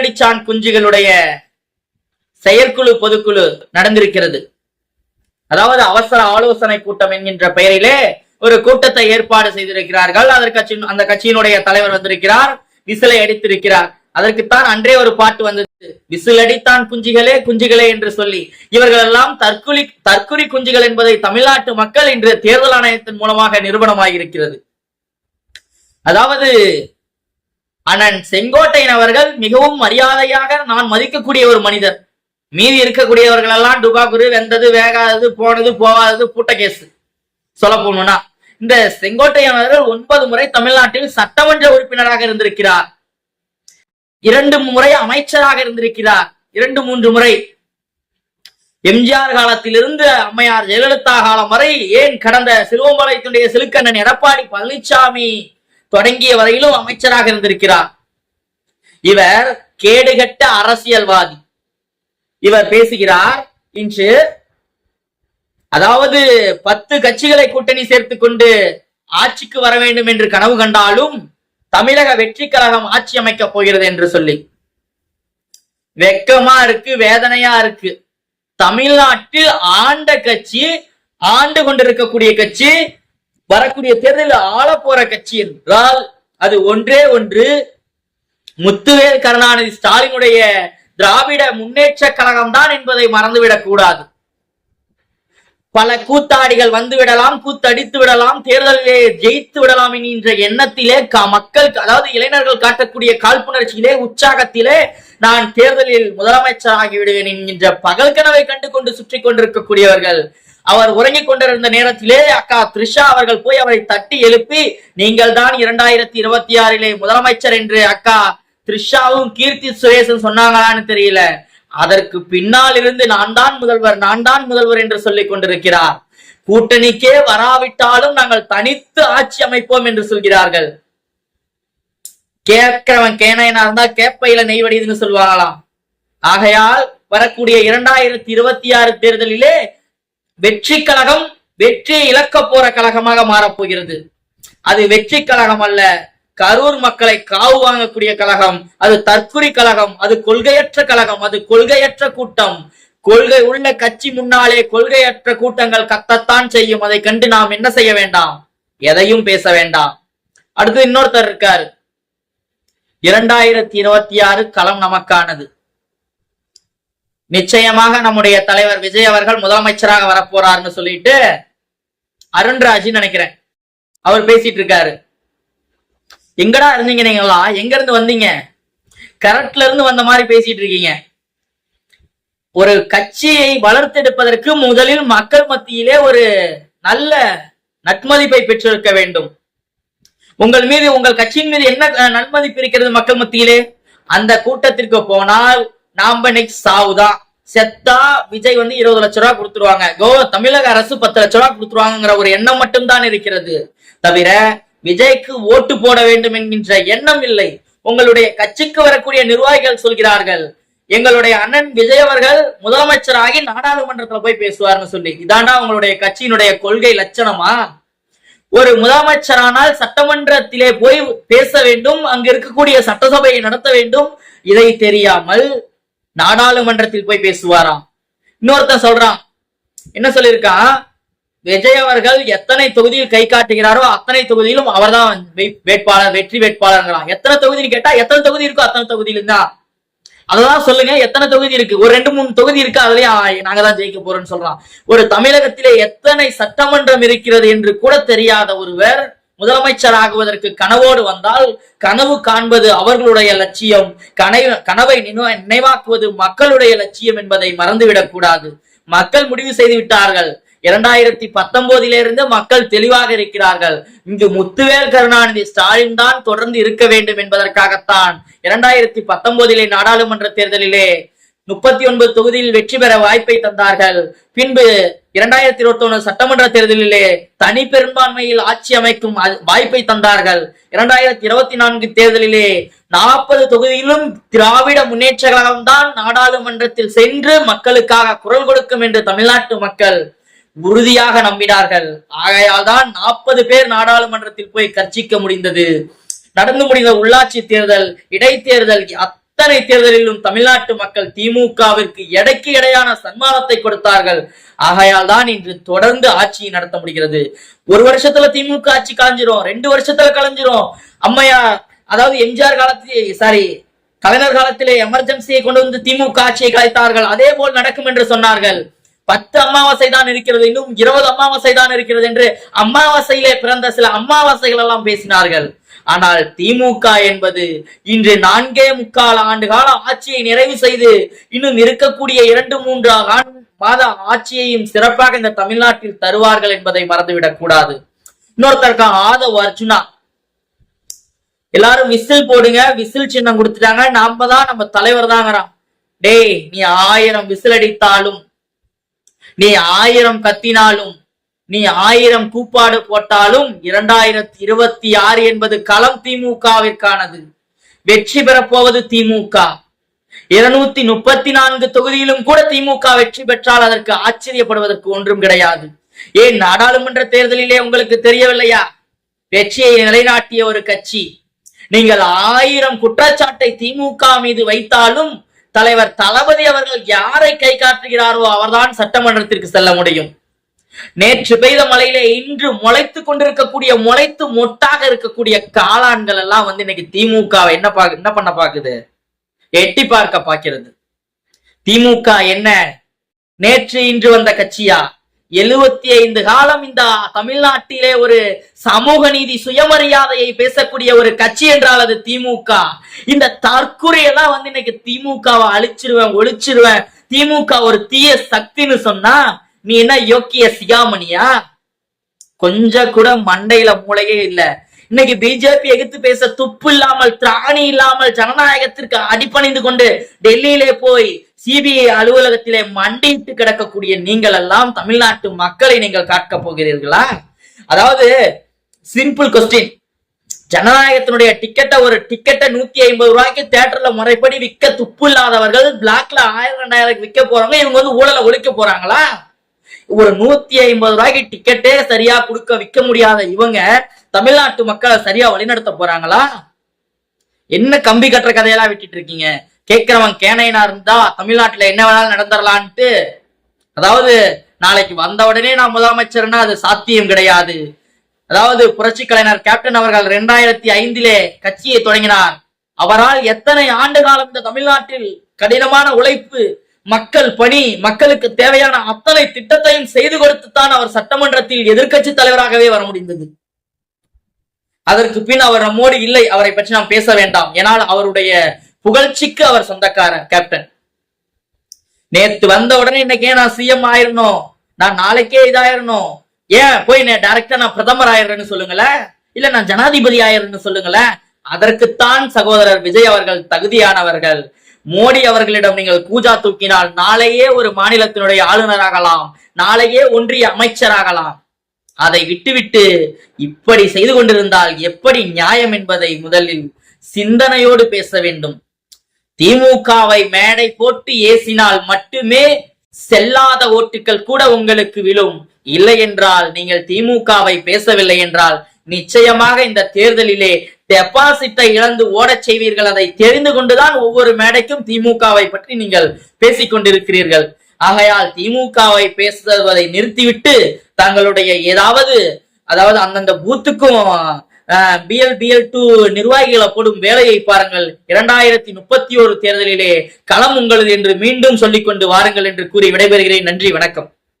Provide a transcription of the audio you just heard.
விசிலடிச்சான் குஞ்சுகளுடைய செயற்குழு பொதுக்குழு நடந்திருக்கிறது. அதாவது அவசர ஆலோசனை கூட்டம் என்கின்ற பெயரிலே ஒரு கூட்டத்தை ஏற்பாடு செய்திருக்கிறார்கள். அதற்கு அந்த கட்சியினுடைய தலைவர் வந்திருக்கிறார். விசிலை அடித்திருக்கிறார். அதற்குத்தான் அன்றே ஒரு பாட்டு வந்தது. விசிலடித்தான் குஞ்சுகளே குஞ்சுகளே என்று சொல்லி. இவர்கள் எல்லாம் தற்குலி தற்குறி குஞ்சுகள் என்பதை தமிழ்நாட்டு மக்கள் இன்று தேர்தல் ஆணையத்தின் மூலமாக நிரூபணமாகி இருக்கிறது அதாவது அண்ணன் செங்கோட்டையன் அவர்கள் மிகவும் மரியாதையாக நான் மதிக்கக்கூடிய ஒரு மனிதர். மீதி இருக்கக்கூடியவர்கள் எல்லாம் டுபாக்குரு வெந்தது வேகாதது போனது போகாதது பூட்ட கேஸ் சொல்ல போகணும்னா இந்த செங்கோட்டையன் அவர்கள் ஒன்பது முறை தமிழ்நாட்டில் சட்டமன்ற உறுப்பினராக இருந்திருக்கிறார். இரண்டு முறை அமைச்சராக இருந்திருக்கிறார். இரண்டு மூன்று முறை. எம்ஜிஆர் காலத்திலிருந்து அம்மையார் ஜெயலலிதா காலம் வரை ஏன் கடந்த சிலுவம்பாளையத்துடைய சிலுக்கண்ணன் எடப்பாடி பழனிசாமி தொடங்கிய வரையிலும் அமைச்சராக இருந்திருக்கிறார். இவர் கேடுகட்ட அரசியல்வாதி. இவர் பேசுகிறார் இன்று அதாவது பத்து கட்சிகளை கூட்டணி சேர்த்து கொண்டு ஆட்சிக்கு வர வேண்டும் என்று கனவு கண்டாலும் தமிழக வெற்றி கழகம் ஆட்சி அமைக்க போகிறது என்று சொல்லி. வெக்கமா இருக்கு வேதனையா இருக்கு. தமிழ்நாட்டில் ஆண்ட கட்சி ஆண்டு கொண்டிருக்கக்கூடிய கட்சி வரக்கூடிய தேர்தலில் ஆள போற கட்சி என்றால் அது ஒன்றே ஒன்று. முத்துவேல் கருணாநிதி ஸ்டாலினுடைய திராவிட முன்னேற்ற கழகம் தான் என்பதை மறந்துவிடக் கூடாது. பல கூத்தாடிகள் வந்து விடலாம் கூத்தடித்து விடலாம் தேர்தலிலே ஜெயித்து விடலாம் என்கின்ற எண்ணத்திலே மக்கள் அதாவது இளைஞர்கள் காட்டக்கூடிய காழ்ப்புணர்ச்சியிலே உற்சாகத்திலே நான் தேர்தலில் முதலமைச்சராகி விடுவேன் என்கின்ற பகல் கனவை கண்டு கொண்டு சுற்றி கொண்டிருக்கக்கூடியவர்கள் அவர் உறங்கிக் கொண்டிருந்த நேரத்திலே அக்கா த்ரிஷா அவர்கள் போய் அவரை தட்டி எழுப்பி நீங்கள் தான் இரண்டாயிரத்தி இருபத்தி ஆறிலே முதலமைச்சர் என்று அக்கா த்ரிஷாவும் கீர்த்தி சுரேஷும் சொன்னாங்களான்னு தெரியல. அதற்கு பின்னால் இருந்து நான் தான் முதல்வர் நான் தான் முதல்வர் என்று சொல்லிக் கொண்டிருக்கிறார். கூட்டணிக்கே வராவிட்டாலும் நாங்கள் தனித்து ஆட்சி அமைப்போம் என்று சொல்கிறார்கள். கேட்கிறவன் கேனையனா இருந்தா கேப்பையில நெய்வடிதுன்னு சொல்லுவாங்களாம் ஆகையால் வரக்கூடிய இரண்டாயிரத்தி இருபத்தி ஆறு தேர்தலிலே வெற்றி கழகம் வெற்றியை இழக்க போற கழகமாக மாறப்போகிறது அது வெற்றி கழகம் அல்ல. கரூர் மக்களை காவு வாங்கக்கூடிய கழகம் அது தற்குறி கழகம் அது கொள்கையற்ற கழகம் அது கொள்கையற்ற கூட்டம். கொள்கை உள்ள கட்சி முன்னாலே கொள்கையற்ற கூட்டங்கள் கத்தத்தான் செய்யும். அதை கண்டு நாம் என்ன செய்ய வேண்டாம்? எதையும் பேச வேண்டாம். அடுத்து இன்னொருத்தர் இருக்காரு. இரண்டாயிரத்தி இருபத்தி ஆறு களம் நமக்கானது. நிச்சயமாக நம்முடைய தலைவர் விஜய் அவர்கள் முதலமைச்சராக வரப்போறாருன்னு சொல்லிட்டு அருண்ராஜ் நினைக்கிறேன். அவர் பேசிட்டு இருக்காரு. எங்கடா இருந்தீங்க நீங்களா? எங்க இருந்து வந்தீங்க? கரெக்ட்ல இருந்து வந்த மாதிரி பேசிட்டு இருக்கீங்க. ஒரு கட்சியை வளர்த்தெடுப்பதற்கு முதலில் மக்கள் மத்தியிலே ஒரு நல்ல நட்மதிப்பை பெற்றிருக்க வேண்டும். உங்கள் மீது உங்கள் கட்சியின் மீது என்ன நன்மதிப்பு இருக்கிறது மக்கள் மத்தியிலே? அந்த கூட்டத்திற்கு போனால் நாம நெக்ஸ்ட் சாவுதான் செத்தா விஜய் வந்து இருபது லட்ச ரூபா கொடுத்துருவாங்க. கோ தமிழக அரசு பத்து லட்ச ரூபா கொடுத்துருவாங்கங்கிற ஒரு எண்ணம் மட்டும்தான் இருக்கிறது. தவிர விஜய்க்கு ஓட்டு போட வேண்டும் என்கின்ற எண்ணம் இல்லை. உங்களுடைய கட்சிக்கு வரக்கூடிய நிர்வாகிகள் சொல்கிறார்கள். எங்களுடைய அண்ணன் விஜய் அவர்கள் முதலமைச்சராகி நாடாளுமன்றத்துல போய் பேசுவார்னு சொல்லி. இதாண்டா உங்களுடைய கட்சியினுடைய கொள்கை லட்சணமா? ஒரு முதலமைச்சரானால் சட்டமன்றத்திலே போய் பேச வேண்டும் அங்கு இருக்கக்கூடிய சட்டசபையை நடத்த வேண்டும். இதை தெரியாமல் நாடாளுமன்றத்தில் போய் பேசுவாராம். இன்னொருத்தன் சொல்றான் என்ன சொல்லியிருக்கான் விஜய் அவர்கள் எத்தனை தொகுதியில் கை காட்டுகிறாரோ அத்தனை தொகுதியிலும் அவர்தான் வே- வேட்பாளர் வெற்றி வேட்பாளர்களாம் எத்தனை தொகுதின்னு கேட்டா எத்தனை தொகுதி இருக்கோ அத்தனை தொகுதியிலும் தான். அதெல்லாம் சொல்லுங்க எத்தனை தொகுதி இருக்கு? ஒரு ரெண்டு மூணு தொகுதி இருக்கு? அதுலயே நாங்க தான் ஜெயிக்க போறோம்னு சொல்றான். ஒரு தமிழகத்திலே எத்தனை சட்டமன்றம் இருக்கிறது என்று கூட தெரியாத ஒருவர் முதலமைச்சர் ஆகுவதற்கு கனவோடு வந்தால் கனவு காண்பது அவர்களுடைய லட்சியம். கனை கனவை நினைவாக்குவது மக்களுடைய லட்சியம் என்பதை மறந்துவிடக் கூடாது. மக்கள் முடிவு செய்து விட்டார்கள். இரண்டாயிரத்தி பத்தொன்பதிலிருந்து மக்கள் தெளிவாக இருக்கிறார்கள். இங்கு முத்துவேல் கருணாநிதி ஸ்டாலின் தான் தொடர்ந்து இருக்க வேண்டும் என்பதற்காகத்தான் இரண்டாயிரத்தி பத்தொன்பதிலே நாடாளுமன்ற தேர்தலிலே முப்பத்தி ஒன்பது தொகுதியில் வெற்றி பெற வாய்ப்பை தந்தார்கள். பின்பு இரண்டாயிரத்தி இருபத்தி ஒண்ணு சட்டமன்ற தேர்தலிலே தனி பெரும்பான்மையில் ஆட்சி அமைக்கும் வாய்ப்பை தந்தார்கள். இரண்டாயிரத்தி இருபத்தி நான்கு தேர்தலிலே நாற்பது தொகுதியிலும் திராவிட முன்னேற்ற கழகம் தான் நாடாளுமன்றத்தில் சென்று மக்களுக்காக குரல் கொடுக்கும் என்று தமிழ்நாட்டு மக்கள் உறுதியாக நம்பினார்கள். ஆகையால் தான் நாற்பது பேர் நாடாளுமன்றத்தில் போய் கர்ச்சிக்க முடிந்தது. நடந்து முடிந்த உள்ளாட்சி தேர்தல் இடைத்தேர்தல் இத்தனை தேர்தலிலும் தமிழ்நாட்டு மக்கள் திமுகவிற்கு எடைக்கு எடையான சன்மானத்தை கொடுத்தார்கள். ஆகையால் தான் இன்று தொடர்ந்து ஆட்சியை நடத்த முடிகிறது. ஒரு வருஷத்துல திமுக ஆட்சி கலைஞ்சிரும் ரெண்டு வருஷத்துல கலைஞ்சிரும். அம்மையா அதாவது எம்ஜிஆர் காலத்திலே சாரி கலைஞர் காலத்திலே எமர்ஜென்சியை கொண்டு வந்து திமுக ஆட்சியை கலைத்தார்கள். அதே போல் நடக்கும் என்று சொன்னார்கள். பத்து அமாவாசை தான் இருக்கிறது இன்னும் இருபது அமாவாசை தான் இருக்கிறது என்று அமாவாசையிலே பிறந்த சில அமாவாசைகள் எல்லாம் பேசினார்கள். ஆனால் திமுக என்பது இன்று நான்கே முக்கால் ஆண்டு கால ஆட்சியை நிறைவு செய்து இன்னும் இருக்கக்கூடிய இரண்டு மூன்று ஆண்டு மாத ஆட்சியையும் சிறப்பாக இந்த தமிழ்நாட்டில் தருவார்கள் என்பதை மறந்துவிடக் கூடாது. இன்னொருத்தருக்கா ஆதவ் அர்ஜுனா. எல்லாரும் விசில் போடுங்க விசில் சின்னம் கொடுத்துட்டாங்க. நாம தான் நம்ம தலைவர் தாங்கிறான். டேய் நீ ஆயிரம் விசில் அடித்தாலும் நீ ஆயிரம் கத்தினாலும் நீ ஆயிரம் கூப்பாடு போட்டாலும் இரண்டாயிரத்தி இருபத்தி ஆறு என்பது களம் திமுகவிற்கானது. வெற்றி பெறப்போவது திமுக. இருநூத்தி முப்பத்தி நான்கு தொகுதியிலும் கூட திமுக வெற்றி பெற்றால் அதற்கு ஆச்சரியப்படுவதற்கு ஒன்றும் கிடையாது. ஏன் நாடாளுமன்ற தேர்தலிலே உங்களுக்கு தெரியவில்லையா? வெற்றியை நிலைநாட்டிய ஒரு கட்சி. நீங்கள் ஆயிரம் குற்றச்சாட்டை திமுக மீது வைத்தாலும் தலைவர் தளபதி அவர்கள் யாரை கை காட்டுகிறாரோ அவர்தான் சட்டமன்றத்திற்கு செல்ல முடியும். நேற்று பெய்த மழையிலே இன்று முளைத்து கொண்டிருக்கக்கூடிய முளைத்து மொட்டாக இருக்கக்கூடிய காளான்கள் எல்லாம் வந்து இன்னைக்கு திமுக என்ன பா என்ன பண்ண பாக்குது? எட்டி பார்க்க பார்க்கிறது திமுக என்ன? நேற்று இன்று வந்த கட்சியா? எழுபத்தி ஐந்து காலம் இந்த தமிழ்நாட்டிலே ஒரு சமூக நீதி சுயமரியாதையை பேசக்கூடிய ஒரு கட்சி என்றால் அது திமுக. இந்த தற்கொலையெல்லாம் வந்து இன்னைக்கு திமுகவை அழிச்சிருவேன் ஒழிச்சிருவேன். திமுக ஒரு தீய சக்தின்னு சொன்னா நீ என்ன யோக்கிய சிகாமணியா கொஞ்சம் கூட மண்டையில மூளையே இல்லை. இன்னைக்கு பிஜேபி எதிர்த்து பேச துப்பு இல்லாமல் திராணி இல்லாமல் ஜனநாயகத்திற்கு அடிப்பணிந்து கொண்டு டெல்லியிலே போய் சிபிஐ அலுவலகத்திலே மண்டிட்டு கிடக்கக்கூடிய நீங்கள் எல்லாம் தமிழ்நாட்டு மக்களை நீங்கள் காக்க போகிறீர்களா? அதாவது சிம்பிள் கொஸ்டின் ஜனநாயகத்தினுடைய டிக்கெட்டை ஒரு டிக்கெட்டை நூத்தி ஐம்பது ரூபாய்க்கு தேட்டர்ல முறைப்படி விற்க துப்பு இல்லாதவர்கள் பிளாக்ல ஆயிரம் ரெண்டாயிரம் விற்க போறவங்க இவங்க வந்து ஊழலை ஒழிக்க போறாங்களா? ஒரு நூத்தி ஐம்பது ரூபாய்க்கு டிக்கெட்டே சரியா கொடுக்க விற்க முடியாத இவங்க தமிழ்நாட்டு மக்களை சரியா வழிநடத்த போறாங்களா? என்ன கம்பி கட்டுற கதையெல்லாம் விட்டுட்டு இருக்கீங்க? கேட்கிறவன் கேனையனா இருந்தா தமிழ்நாட்டுல என்ன வேணாலும் நடந்துடலான்ட்டு. அதாவது நாளைக்கு வந்த உடனே நான் முதலமைச்சர்னா அது சாத்தியம் கிடையாது. அதாவது புரட்சி கலைஞர் கேப்டன் அவர்கள் இரண்டாயிரத்தி ஐந்திலே கட்சியை தொடங்கினார். அவரால் எத்தனை ஆண்டு காலம் இந்த தமிழ்நாட்டில் கடினமான உழைப்பு மக்கள் பணி மக்களுக்கு தேவையான அத்தனை திட்டத்தையும் செய்து கொடுத்துத்தான் அவர் சட்டமன்றத்தில் எதிர்க்கட்சி தலைவராகவே வர முடிந்தது. அதற்கு பின் அவர் நம்மோடு இல்லை அவரை பற்றி நாம் பேச வேண்டாம். ஏனால் அவருடைய புகழ்ச்சிக்கு அவர் சொந்தக்காரன் கேப்டன் நேத்து வந்த உடனே இன்னைக்கே நான் சிஎம் ஆயிரணும்? நான் நாளைக்கே இதாயிரணும். ஏன்? போய் நான் டைரக்டா நான் பிரதமர் ஆயிடுறேன்னு சொல்லுங்களேன் இல்ல நான் ஜனாதிபதி ஆயிடுறேன்னு சொல்லுங்களேன் அதற்குத்தான் சகோதரர் விஜய் அவர்கள் தகுதியானவர்கள். மோடி அவர்களிடம் நீங்கள் கூஜா தூக்கினால் நாளையே ஒரு மாநிலத்தினுடைய ஆளுநராகலாம். நாளையே ஒன்றிய அமைச்சராகலாம். அதை விட்டுவிட்டு இப்படி செய்து கொண்டிருந்தால் எப்படி நியாயம் என்பதை முதலில் சிந்தனையோடு பேச வேண்டும். திமுகவை மேடை போட்டு ஏசினால் மட்டுமே செல்லாத ஓட்டுகள் கூட உங்களுக்கு விழும். இல்லை என்றால் நீங்கள் திமுகவை பேசவில்லை என்றால் நிச்சயமாக இந்த தேர்தலிலே டெபாசிட்டை இழந்து ஓடச் செய்வீர்கள். அதை தெரிந்து கொண்டுதான் ஒவ்வொரு மேடைக்கும் திமுகவை பற்றி நீங்கள் பேசிக் கொண்டிருக்கிறீர்கள். ஆகையால் திமுகவை பேசுவதை நிறுத்திவிட்டு தங்களுடைய ஏதாவது அதாவது அந்தந்த பூத்துக்கும் பிஎல் பிஎல் டூ நிர்வாகிகளை போடும் வேலையை பாருங்கள். இரண்டாயிரத்தி முப்பத்தி ஒரு தேர்தலிலே களம் உங்களது என்று மீண்டும் சொல்லிக்கொண்டு வாருங்கள் என்று கூறி விடைபெறுகிறேன். நன்றி வணக்கம்.